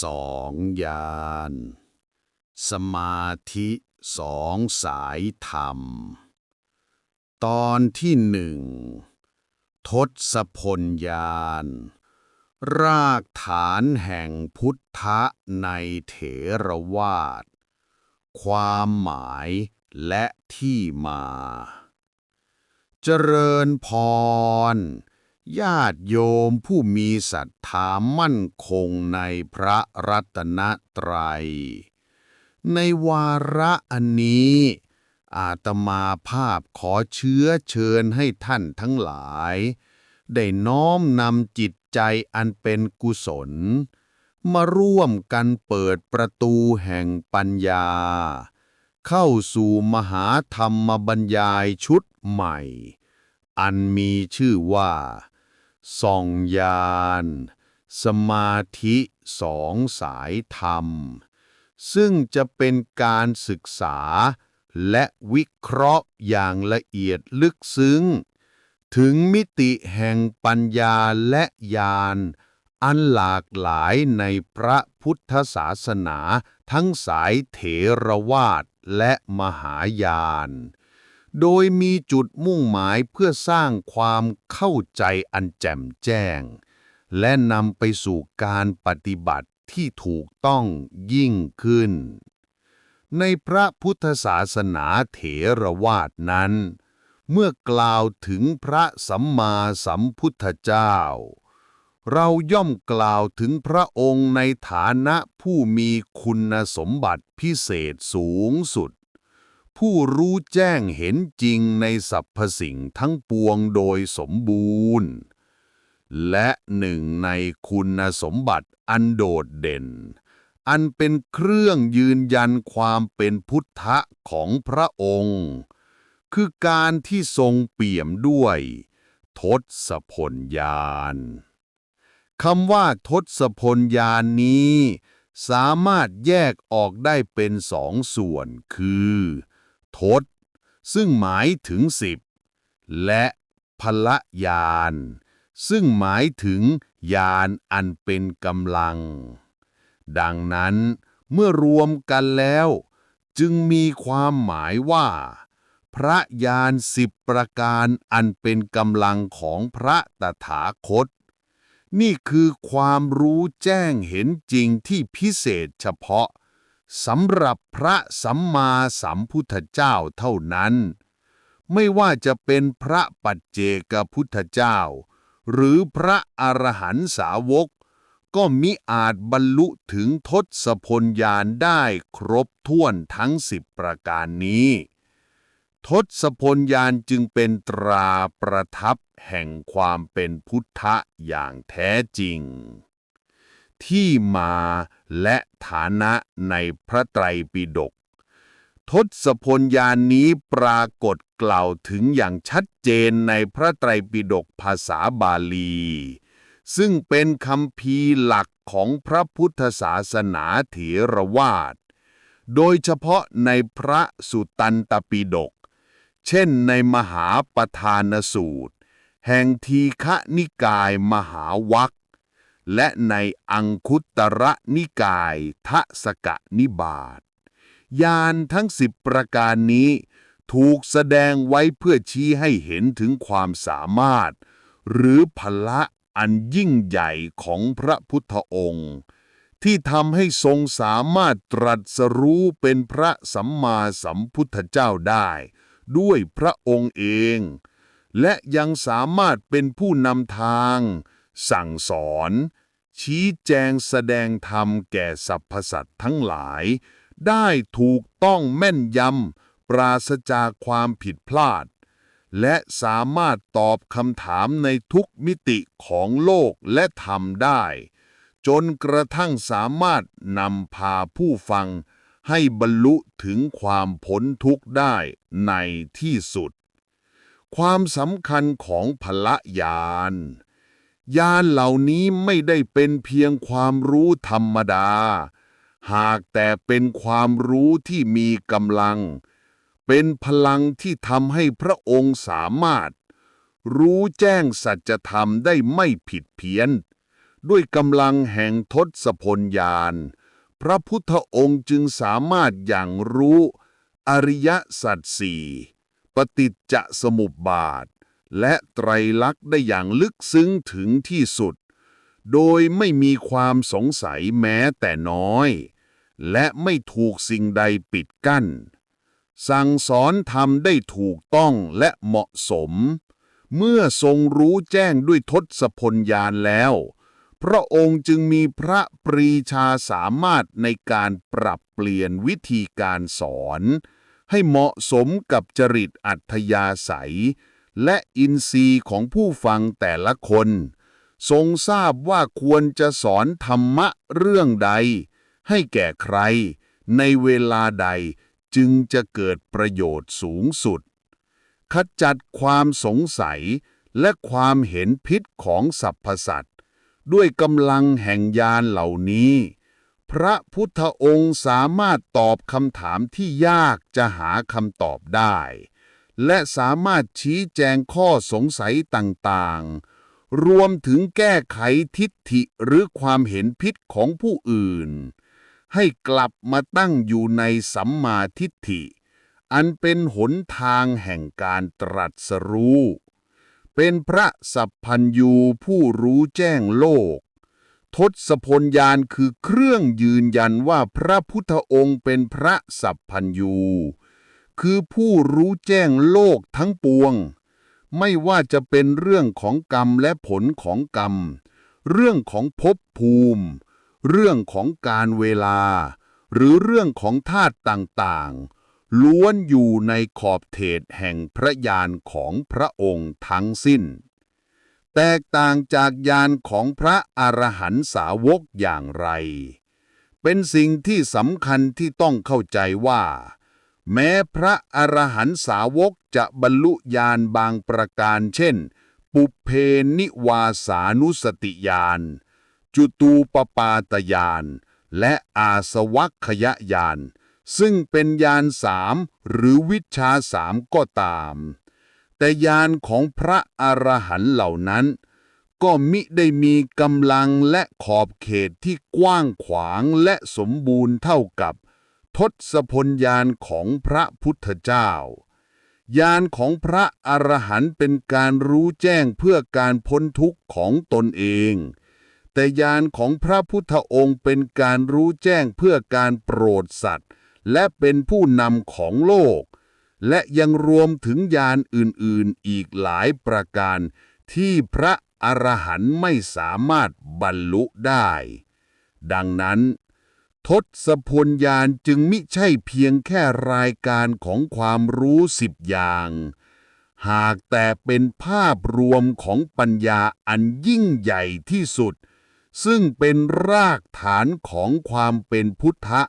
สองยานสมาธิสองสายธรรม ตอนที่หนึ่งทศพลยานรากฐานแห่งพุทธะในเถรวาท ความหมายและที่มา เจริญพร ญาติโยมผู้มีศรัทธามั่นคงในพระรัตนตรัย ในวาระอันนี้ อาตมาภาพขอเชื้อเชิญให้ท่านทั้งหลาย ได้น้อมนำจิตใจอันเป็นกุศล มาร่วมกันเปิดประตูแห่งปัญญา เข้าสู่มหาธรรมบรรยายชุดใหม่อันมีชื่อว่า ส่องยาน สมาธิสองสายธรรม ซึ่งจะเป็นการศึกษา และวิเคราะห์อย่างละเอียดลึกซึ้ง ถึงมิติแห่งปัญญาและญาณอันหลากหลายในพระพุทธศาสนาทั้งสายเถรวาทและมหายาน โดยมีจุดมุ่งหมายเพื่อสร้างความเข้าใจอันแจ่มแจ้ง และนำไปสู่การปฏิบัติที่ถูกต้องยิ่งขึ้น ในพระพุทธศาสนาเถรวาทนั้น เมื่อกล่าวถึงพระสัมมาสัมพุทธเจ้า เราย่อมกล่าวถึงพระองค์ในฐานะผู้มีคุณสมบัติพิเศษสูงสุด ผู้รู้แจ้งเห็นจริงในสรรพสิ่งทั้งปวงโดยสมบูรณ์ และหนึ่งในคุณสมบัติอันโดดเด่น อันเป็นเครื่องยืนยันความเป็นพุทธะของพระองค์ คือการที่ทรงเปี่ยมด้วย ทศพลยานคำว่าทศพลยานนี้สามารถแยกออกได้เป็นสองส่วนคือ ทศ ซึ่งหมายถึงสิบ และพละยาน ซึ่งหมายถึงยานอันเป็นกำลัง ดังนั้นเมื่อรวมกันแล้ว จึงมีความหมายว่า พระยานสิบประการอันเป็นกำลังของพระตถาคต นี่คือความรู้แจ้งเห็นจริงที่พิเศษเฉพาะ สำหรับพระสัมมาสัมพุทธเจ้าเท่านั้น ไม่ว่าจะเป็นพระปัจเจกพุทธเจ้า หรือพระอรหันตสาวก ก็มิอาจบรรลุถึงทศพลญาณได้ครบถ้วนทั้งสิบประการนี้ ทศพลญาณจึงเป็นตราประทับแห่งความเป็นพุทธะอย่างแท้จริง ที่มาและฐานะในพระไตรปิฎกทศพลญาณนี้ปรากฏกล่าวถึงอย่างชัดเจนในพระไตรปิฎกภาษาบาลี ซึ่งเป็นคำพีหลักของพระพุทธศาสนาเถรวาท โดยเฉพาะในพระสุตันตปิฎกเช่นในมหาปทานสูตร แห่งทีฆนิกายมหาวัค และในอังคุตระนิกายทศกนิบาตยานทั้งสิบประการนี้ ถูกแสดงไว้เพื่อชี้ให้เห็นถึงความสามารถ หรือพละอันยิ่งใหญ่ของพระพุทธองค์ ที่ทำให้ทรงสามารถตรัสรู้เป็นพระสัมมาสัมพุทธเจ้าได้ ด้วยพระองค์เอง และยังสามารถเป็นผู้นำทาง สั่งสอน ชี้แจงแสดงธรรมแก่สรรพสัตว์ทั้งหลาย ได้ถูกต้องแม่นยำ ปราศจากความผิดพลาด และสามารถตอบคำถามในทุกมิติของโลกและธรรมได้ จนกระทั่งสามารถนำพาผู้ฟังให้บรรลุถึงความพ้นทุกข์ได้ในที่สุด ความสำคัญของพละยาน ยานเหล่านี้ไม่ได้เป็นเพียงความรู้ธรรมดา หากแต่เป็นความรู้ที่มีกำลัง เป็นพลังที่ทำให้พระองค์สามารถ รู้แจ้งสัจธรรมได้ไม่ผิดเพี้ยน ด้วยกำลังแห่งทศพลญาณพระพุทธองค์จึงสามารถอย่างรู้ อริยสัจสี่ปฏิจจสมุปบาท และไตรลักษณ์ได้อย่างลึกซึ้งถึงที่สุด โดยไม่มีความสงสัยแม้แต่น้อย และไม่ถูกสิ่งใดปิดกั้น สั่งสอนทำได้ถูกต้องและเหมาะสม เมื่อทรงรู้แจ้งด้วยทศพลญาณแล้ว พระองค์จึงมีพระปรีชาสามารถในการปรับเปลี่ยนวิธีการสอน ให้เหมาะสมกับจริตอัธยาศัย และอินทรีย์ของผู้ฟังแต่ละคน ทรงทราบว่าควรจะสอนธรรมะเรื่องใด ให้แก่ใคร ในเวลาใดจึงจะเกิดประโยชน์สูงสุด ขจัดความสงสัยและความเห็นพิษของสรรพสัตว์ด้วยกำลังแห่งญาณเหล่านี้ พระพุทธองค์สามารถตอบคำถามที่ยากจะหาคำตอบได้ และสามารถชี้แจงข้อสงสัยต่างๆ รวมถึงแก้ไขทิฏฐิหรือความเห็นผิดของผู้อื่น ให้กลับมาตั้งอยู่ในสัมมาทิฏฐิ อันเป็นหนทางแห่งการตรัสรู้ เป็นพระสัพพัญยูผู้รู้แจ้งโลก ทศพลยานคือเครื่องยืนยันว่าพระพุทธองค์เป็นพระสัพพัญยู คือผู้รู้แจ้งโลกทั้งปวง ไม่ว่าจะเป็นเรื่องของกรรมและผลของกรรม เรื่องของภพภูมิ เรื่องของการเวลา หรือเรื่องของธาตุต่างๆ ล้วนอยู่ในขอบเขตแห่งพระญาณของพระองค์ทั้งสิ้น แตกต่างจากญาณของพระอรหันตสาวกอย่างไร เป็นสิ่งที่สำคัญที่ต้องเข้าใจว่า แม้พระอรหันตสาวกจะบรรลุญาณบางประการเช่น ปุเพนิวาสานุสติญาณจุตูปปาตญาณและอาสวัคยญาณซึ่งเป็นญาณสามหรือวิชาสามก็ตาม แต่ญาณของพระอรหันต์เหล่านั้น ก็มิได้มีกำลังและขอบเขตที่กว้างขวางและสมบูรณ์เท่ากับ ทศพลญาณของพระพุทธเจ้าญาณของพระอรหันต์เป็นการรู้แจ้งเพื่อการพ้นทุกข์ของตนเอง แต่ญาณของพระพุทธองค์เป็นการรู้แจ้งเพื่อการโปรดสัตว์ และเป็นผู้นำของโลก และยังรวมถึงญาณอื่นๆอีกหลายประการ ที่พระอรหันต์ไม่สามารถบรรลุได้ ดังนั้น ทศพลญาณจึงมิใช่เพียงแค่รายการของความรู้สิบอย่าง หากแต่เป็นภาพรวมของปัญญาอันยิ่งใหญ่ที่สุด ซึ่งเป็นรากฐานของความเป็นพุทธะ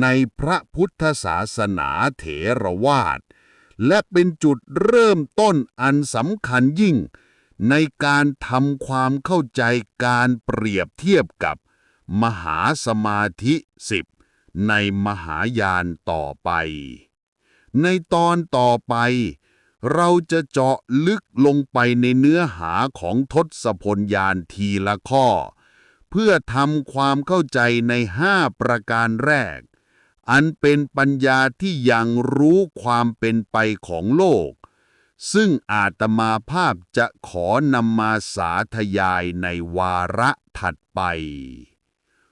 ในพระพุทธศาสนาเถรวาท และเป็นจุดเริ่มต้นอันสำคัญยิ่ง ในการทำความเข้าใจการเปรียบเทียบกับ มหาสมาธิสิบในมหายานต่อไป ในตอนต่อไป เราจะเจาะลึกลงไปในเนื้อหาของทศพลยานทีละข้อ เพื่อทำความเข้าใจในห้าประการแรก อันเป็นปัญญาที่ยังรู้ความเป็นไปของโลก ซึ่งอาตมาภาพจะขอนำมาสาธยายในวาระถัดไป